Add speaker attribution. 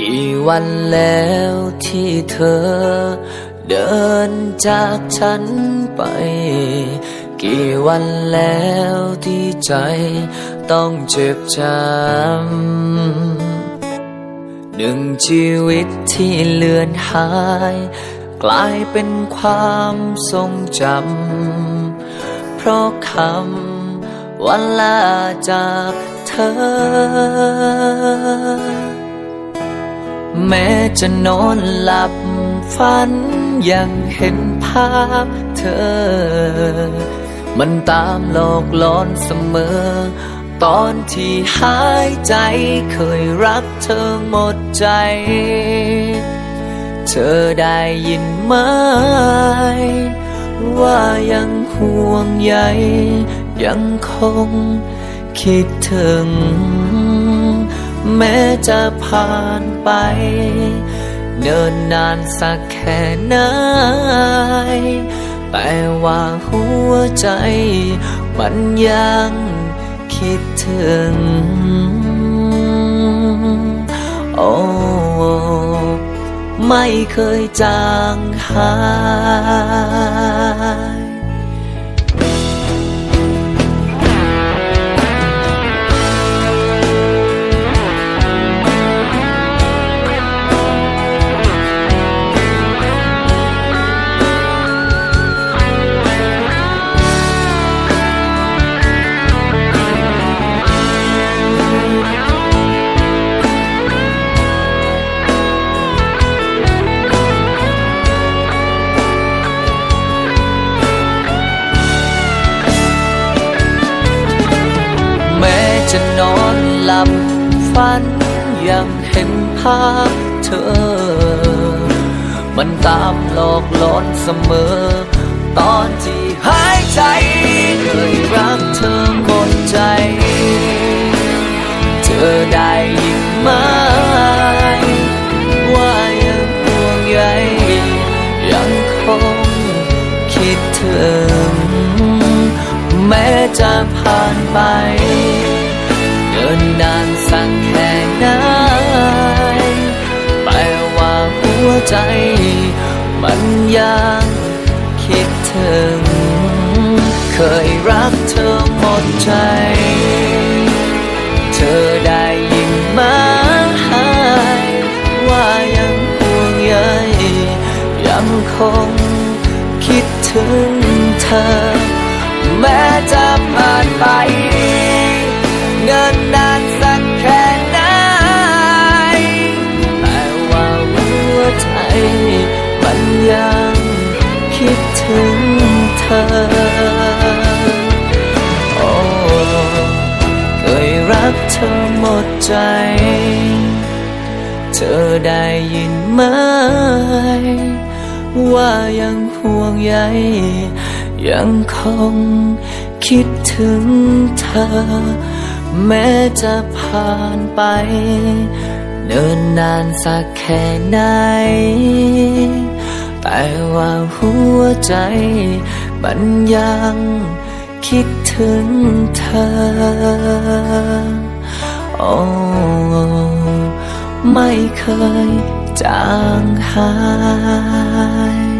Speaker 1: กี่วันแล้วที่เธอ เดินจากฉันไป กี่วันแล้วที่ใจต้องเจ็บจำหนึ่งชีวิตที่เลือนหาย กลายเป็นความทรงจำ เพราะคำวันลาจากเธอ แม้จะนอนหลับฝันยังเห็นภาพเธอ มันตามหลอกหลอนเสมอ ตอนที่หายใจเคยรักเธอหมดใจ เธอได้ยินไหมว่ายังห่วงใยยังคงคิดถึง แม้จะผ่านไป เนินนานสักแค่ไหนแต่ว่าหัวใจ มันยังคิดถึง โอ้ไม่เคยจางหาย จะนอนหลับฝันยังเห็นภาพเธอ มันตามหลอกหลอนเสมอ ตอนที่หายใจเคยรักเธอหมดใจ เธอได้ยินไหมว่ายังห่วงใยยังคงคิดถึง แม้จะผ่านไป ใจ มันยังคิดถึง เคยรักเธอหมดใจ เธอได้ยินไหมว่ายังห่วงใยยังคงคิดถึงเธอ แม้จะผ่านไป ใจ เธอได้ยินไหม ว่ายังห่วงใยยังคงคิดถึงเธอ แม้จะผ่านไป เนินนานสักแค่ไหน แต่ว่าหัวใจมันยังคิดถึงเธอ โอ้ไม่เคยจางหาย